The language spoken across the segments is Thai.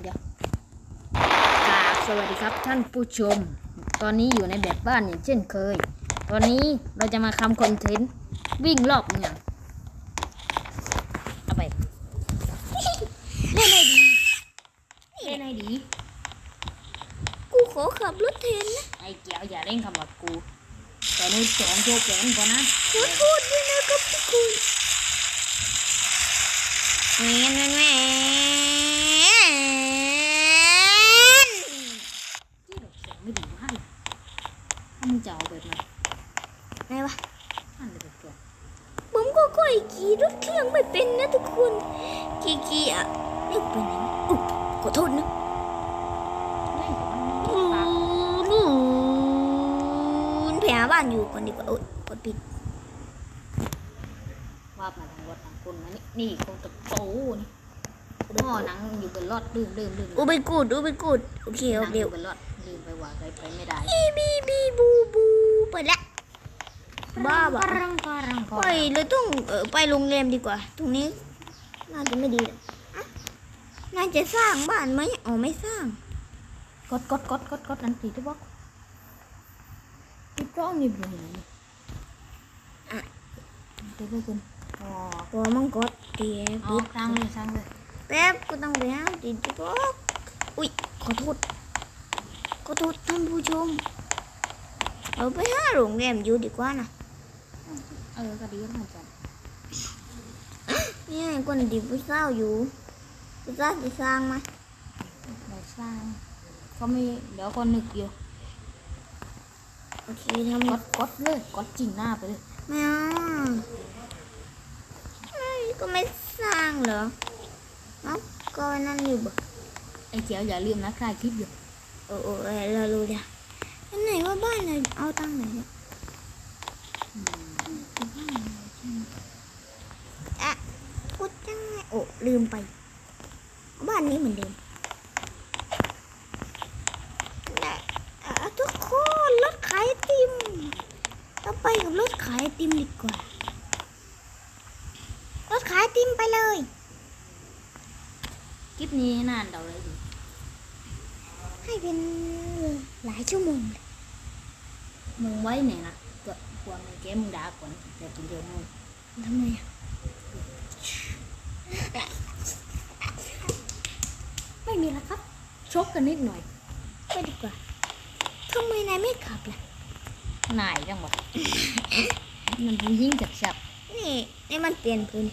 เดี๋ยวกราบสวัสดีครับท่านผู้ชม ตอนนี้อยู่ในแบบบ้านอย่างเช่นเคย ตอนนี้เราจะมาทำคอนเทนต์วิ่งรอบเนี่ยเอาไป เล่นให้ดีเล่นให้ดี กูขอขับรถแทนนะไอ้เกียวอย่าเล่นคำว่ากูแต่นู้สองโชว์แขนก่อนนะขอโทษด้วยนะครับทุกคนแหวนแหวนแหวน ที่ดอกเสียงไม่ดีมากเลยถ้ามึง จะเอาแบบไหนไหนวะอันเดียวกันผมก็ค่อยขี่รถเครื่องไม่เป็นนะทุกคนขี่ขี่อะเรียกไปไหนนะอุ๊ยขอโทษนะไม่เดี๋ยวมันนูปากนูนไปหาบ้านอยู่ก่อนดีกว่าโอ๊ยกดปิดวาบมาทางรถทางคนนะนี่นี่คงตะโตนี่พ่อหนังอยู่บนรถลืมลืมลืมอูไปกูดอูไปกูดโอเคหโอนังเคอยู่บนรถ ลืมไปว่าไปไปไม่ได้บีบีบีบูบูเปิดละบ้าบ้ารังกรังกไปเลยต้องเออไปโรงแรมดีกว่า ตรงนี้น่าจะไม่ดีเลยอะน่าจะสร้างบ้านไหมอ๋อไม่สร้าง กดกดกดกดกดอันตีที่บอกที่จ้องนี่เป็นยังไงเดี๋ยวไปกันอ๋อตัวมังกรเตียเอาสร้างเลยสร้างเลยแป๊บก็ต้องไปหาติดที่บอกอุ้ยขอโทษ ขอโทษท่านผู้ชมเราไปหาโรงแรมอยู่ดีกว่านะเออก็ดีเหมือนกันนี่ไงคนดีผู้สาวอยู่ผู้สาวจะสร้างไหมเรา โอ้โหเรารู้เดี๋ยวไหนว่าบ้านเราเอาตังค์ไหนเนี่ยอะกูยังไงโอ้ลืมไป บ้านนี้เหมือนเดิมทุกคนรถขายติมต้องไปกับรถขายติมดีกว่ารถขายติมไปเลยคลิปนี้นานเดาเลย ให้เป็นหลายชั่วโมงเลยมึงไว้ไหนนะก็ควรในเกมมึงด่าก่อนเดี๋ยวกินเดียวมึงทำไมอะไม่มีแล้วครับชกกันนิดหน่อยไปดีกว่าทำไมนายไม่ขับล่ะนายจังหวะมันผู้ยิ่งจับจับนี่นี่มันเปลี่ยนพื้น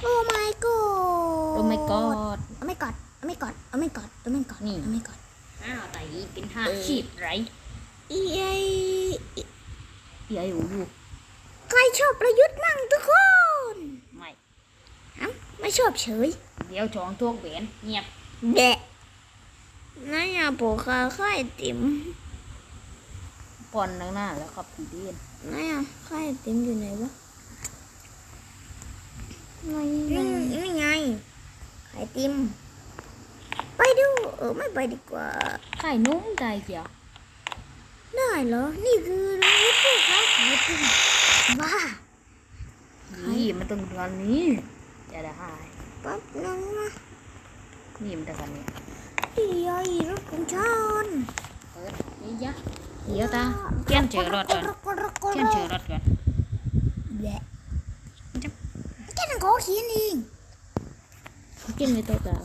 โอ้ my god โอ้ไม่กอดเอาไม่กอด เอาไม่กอดเอาไม่กอดเอาไม่กอดนี่เอาไม่กอดอ้าวแต่อีเป็นห้าเออขีดไรอีไอพี่ไอ้หูอยู่ใครชอบประยุทธ์มั่งทุกคน ไม่เอ้าไม่ชอบเฉย เดี๋ยวจองทวกแหวนเงียบแดะนายอย่าโปคาค่ายติ๋มปอนนั่งหน้าแล้วครับพี่เดียนนายอะค่ายติ๋มอยู่ไหนวะไม่นี่นี่ไงขายติมไปดูเออไม่ไปดีกว่า ไข่นุ่มใจเจียวได้เหรอ นี่คือร้านผู้ค้าขายติมบ้านี่มันต้องตอนนี้จะได้หายแป๊บนึงนะนี่มันตะกันนี้ที่ยายรถของฉันเปิดนี่ยะเดี๋ยวตาเขียนเจอรถก่อนเขียนเจอรถก่อนแหละแค่นั้นขอเขียนเองเขียนไม่ตัวเปล่า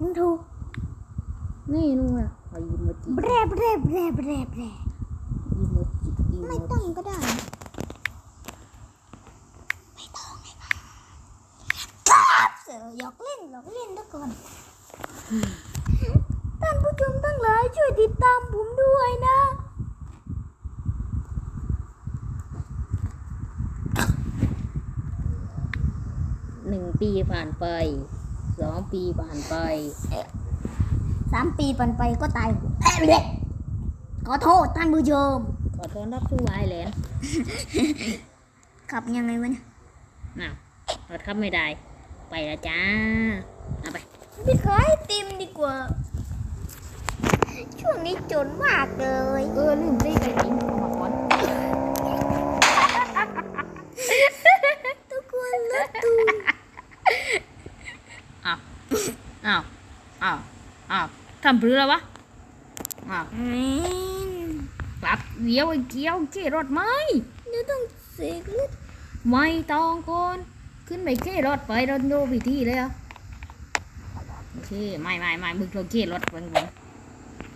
มันถูก นี่นู่นอะขอยิมโมจิแบรแบรแบรแบรแบรยิมโมจิยิมโมไม่จิต้องก็ได้ ไม่ต้องไม่ต้องครับเสือหยอกเล่นหยอกเล่นทุกคนท่านผู้ชมทั้งหลายช่วยติดตามผมด้วยนะ หนึ่งปีผ่านไปสองปีผ่านไป สามปีปันไปก็ตายเอ้ยเด็กขอโทษท่านผู้ชมขอต้อนรับสู่ไอแลนด์ขับยังไงวะเนี่ยน่าวรถขับไม่ได้ ไปแล้วจ้าเอาไปไปขายไอติมดีกว่า ช่วงนี้จนมากเลย เออลืมได้ไปกินเอามาก่อนทุกคนรถตูอ้าวอ้าวอ้าวอ้าว ทำเพื่อวะอ้าวแม่นกลับเดี๋ยวไอ้เกี้ยวเกี้รถไหมเดี๋ยวต้องเสกเลือดไม่ต้องคนขึ้นไปเกี้รถไปรถโยพิธีเลยอะโอเคไม่ไม่ไม่มึงเราเกี้รถบังบัง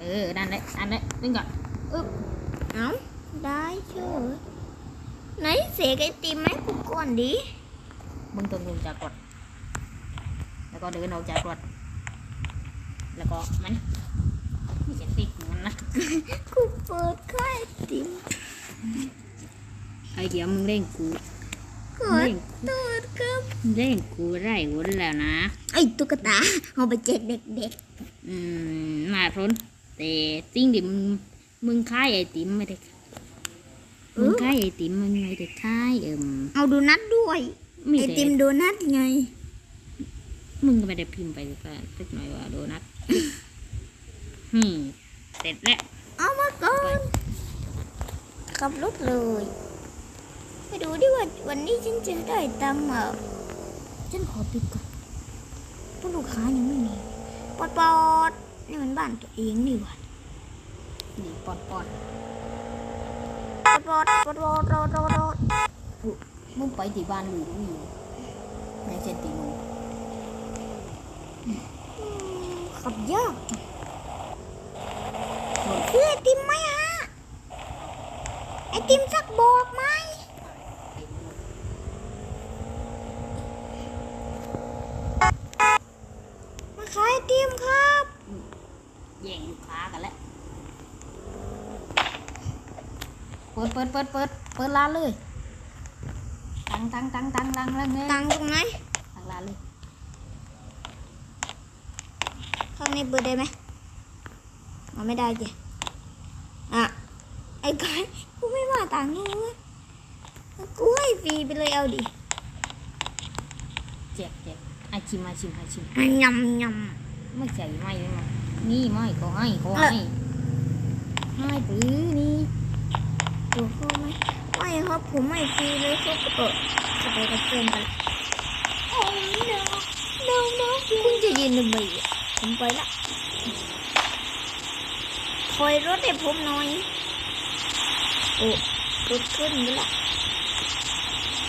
เออนั่นแหละนั่นแหละนึงก่อนอึ๊บเอ้าได้เชื่อไหนเสกไอติมไหมกูก่อนดิมึงต้องลงจากรถแล้วก็เดินออกจากรถ แล้วก็มันไม่จะติดมันนะกูเปิดค่ายไอติมไอ้เดี๋ยวมึงเล่นกูขอโทษครับเล่นกูได้วุ้นแล้วนะ ไอตุ๊กตาเอาไปแจกเด็กอืมมาทนแต่สิ่งที่มึงมึงขายไอติมไม่ได้มึงขายไอติมมึงไม่ได้ขายเอิมๆเอาโดนัทด้วยไม่ไอได้ติมโดนัทไง มึงก็ไม่ได้พิมพ์ไปก็สักหน่อยว่าโดนัท อืมเสร็จแล้ว เอามาก่อนขับรถเลย ไปดูดิว่าวันนี้ฉันจะได้ตังค์มาฉันขอปิดก่อนเพราะลูกค้ายังไม่มี ปอดปอดๆนี่มันบ้านตัวเองนี่หว่านี่ปอดปอดปอดปอดปอดปอดปอดปอดปอดมึงไปที่บ้านหรือกูอยู่ในเซนติโน ขับยากคือไอติมไหมฮะ ไอติมสักบอกไหมมาขายไอติมครับแย่งลูกค้ากันแล้ว เปิดเปิดเปิดเปิดเปิดร้านเลย ตังตังตังตังตังแล้วเงี้ยตังค์ตรงไหน ตังร้านเลย ข้างในเปิดได้ไหมเอาไม่ได้จ้ะอะ ไอ้กายกูไม่ว่าตังค์เลยกูให้ฟรีไปเลยเอาดิแจกแจกไอาชิมไอาชิมไอาชิมอะยำยไม่ใส่ไม่เลยมั้งนี่ไม่ก็ให้ก็เออให้ให้ปื้อนี่ำตัวเขาไหมไม่ครับผมไม่ฟรีเลยครับเออจะไปกับเพื่อนไปละโอ้ยเดี๋ยวเดี๋ยวเดี๋ยวคุณจะยืนทำไมอะ ผมไปละถอยรถให้ผมหน่อย โอ้รถขึ้นไปละ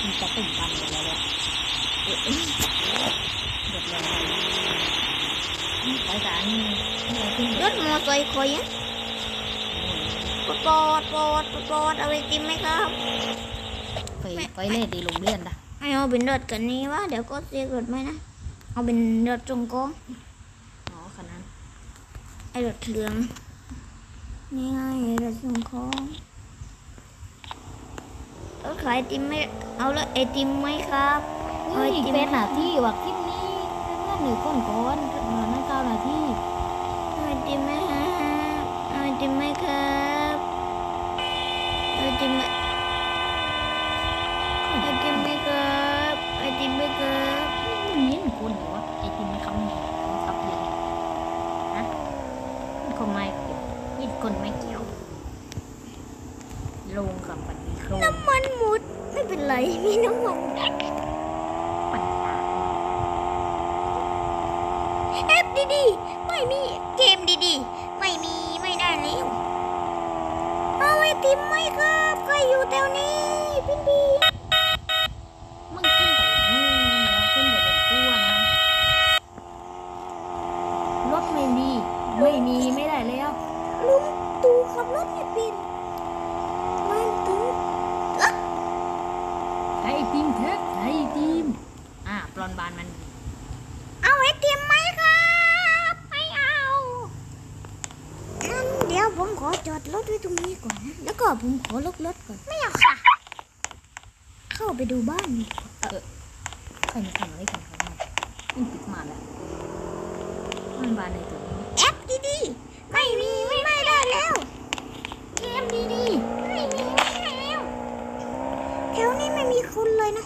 มันจะตุ่มกันแล้วเนี่ยเออเออเดือดร้อนไปสายนี่นี่อะไรขึ้นรถมอไซค์คอยยังปอดปอดปอดปอดเอาไอติมไหมครับไปไปเล่ตีโรงเรียนด่ะไม่เอาเป็นรถกันนี้วะเดี๋ยวก็เสียรถไหมนะ เอาเป็นรถจงกอง ไอรถเหลือง นี่ไงรถจงกองรถขายไอติมไหมเอารถไอติมไหมครับเฮ้ยอีกเป็นหน้าที่ว่าคลิปนี้เพื่อนหนึ่งคนก่อนมานั่งเก้านาทีเอาไอติมไหมฮะเอาไอติมไหมครับเอาไอติมไหมเอาไอติมไหมครับเอาไอติมไหมครับมันเย็นคนหรือว่าไอ้ที่มันคำนี้มันขับเย็นนะ มันคงไม่เกี่ยวนี่คนไม่เกี่ยว ลงกับปฏิโครมน้ำมันหมดไม่เป็นไรมีน้ำมันปัญญาแอปดีๆไม่มีเกมดีๆ ไม่มีไม่ได้แล้วเอาไอติมไหมครับใครอยู่แถวนี้พี่ดี มึงขึ้นไปนู่นนะขึ้นไปเป็นตัวนะรถไม่มีไม่มีไม่ได้แล้ว ลุงตู่ขับรถไม่เป็นมันตู่ไอ้ทีมเทคไอ้ทีมอ่าปลอนบานมัน เอาไอติมไหมครับไม่เอางั้นเดี๋ยวผมขอจอดรถไว้ตรงนี้ก่อนนะแล้วก็ผมขอล็อกรถก่อน ไม่เอาค่ะ เข้าไปดูบ้านดีกว่าใครมาทำอะไรกันครับมันปิดมาแล้วมันบานในตัวนี้ แอปดีๆไม่มีไม่ได้แล้ว เกม ดีไม่มีไม่ได้แล้วแถวนี้ไม่มีคนเลยนะ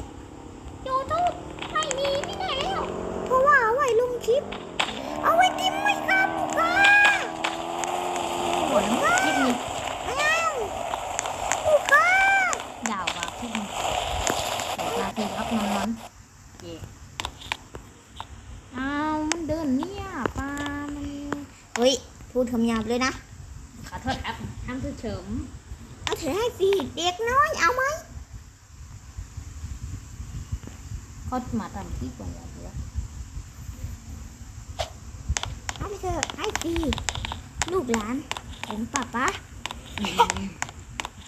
ยูทูบไม่มีไม่ได้แล้ว เพราะว่าเอาไว้ลงคลิป เอาไว้ติมไหมครับลูกค้าๆปวดมันคิดนี่อ้าวลูกค้าดาวว่าคิดนี่เปิดนาทีครับนอนนอนเย่อ้าวมันเดินเนี่ยเฮ้ยพูดคำหยาบเลยนะ เฉิมเอาเถอะให้ฟรีเด็กน้อยเอาไหมเขามาทำที่กว่าอย่างเดียวเอาไปเถอะให้ฟรีลูกหลานผมป้าป้าอืม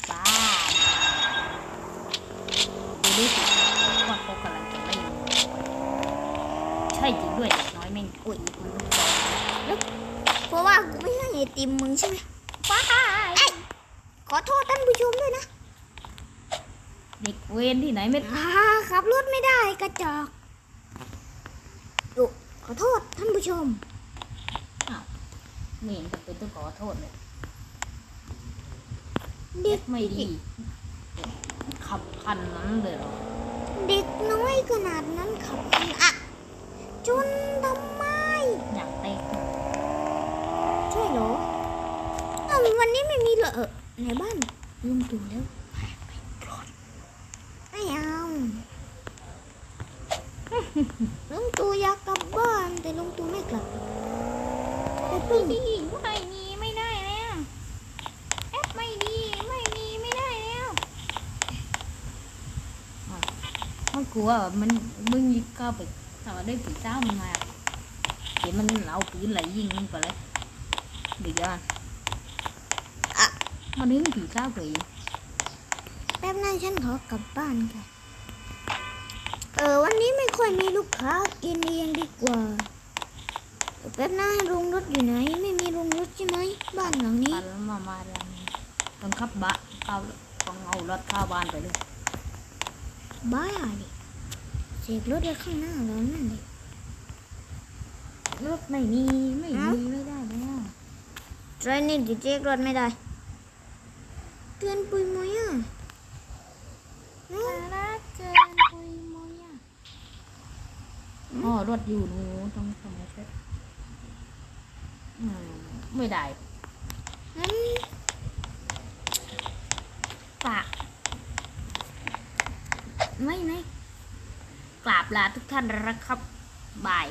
ป้าดูดิสิว่าเขากำลังจะเล่นใช่จริงด้วยเด็กน้อยแม่งโอ้ยคุณลูกบอลเพราะว่ากูไม่ให้ไอติมมึงใช่ไหมป้า ขอโทษท่านผู้ชมด้วยนะ เด็กเวนที่ไหนไม่อ่าขับรถไม่ได้กระจอกดุขอโทษท่านผู้ชมไม่เห็นจะเป็นต้องขอโทษเลยเด็กไม่ดี ขับคันนั้นเลยเหรอเด็กน้อยขนาดนั้นขับคันอะจนทำไมอย่างเต็กใช่เหรอเอ้าวันนี้ไม่มีเหรอ เออในบ้านลุงตู่แล้วไม่เอาลุงตู่อยากกลับบ้าน แต่ลุงตู่ไม่กลับแต่เพิ่งดีไม่มีไม่ได้แล้วแอปไม่ดีไม่มีไม่ได้แล้วมันกลัวมันมึงยิงเข้าไปถ้าว่าได้ผีเจ้ามันมาเดี๋ยวมันเอาปืนไหลยิงมึงไปเลยเดี๋ยวก่อนอะ มันถึงผีเจ้าไปแป๊บนึงฉันขอกลับบ้านค่ะ เออวันนี้ไม่ค่อยมีลูกค้ากินเองดีกว่าเดี๋ยวแป๊บนึงโรงรถอยู่ไหน ไม่มีโรงรถใช่ไหมบ้านหลังนี้ปันแล้วมามาแล้วต้องขับบะเข้าต้องเอารถเข้าบ้านไปเลยบ้าดิเสกรถไว้ข้างหน้าแล้วนั่นเลยรถไม่มีไม่มีไม่ได้แล้วตรนี่ดิเจ๊กรถไม่ได้ เตือนปุยมอยอะเอ้ารักเกินปุยมอยอะอ๋อรถอยู่หนูต้องทำไมเช็ดอืมไม่ได้งั้นฝากไม่ไม่กราบลาทุกท่านแล้วนะครับบาย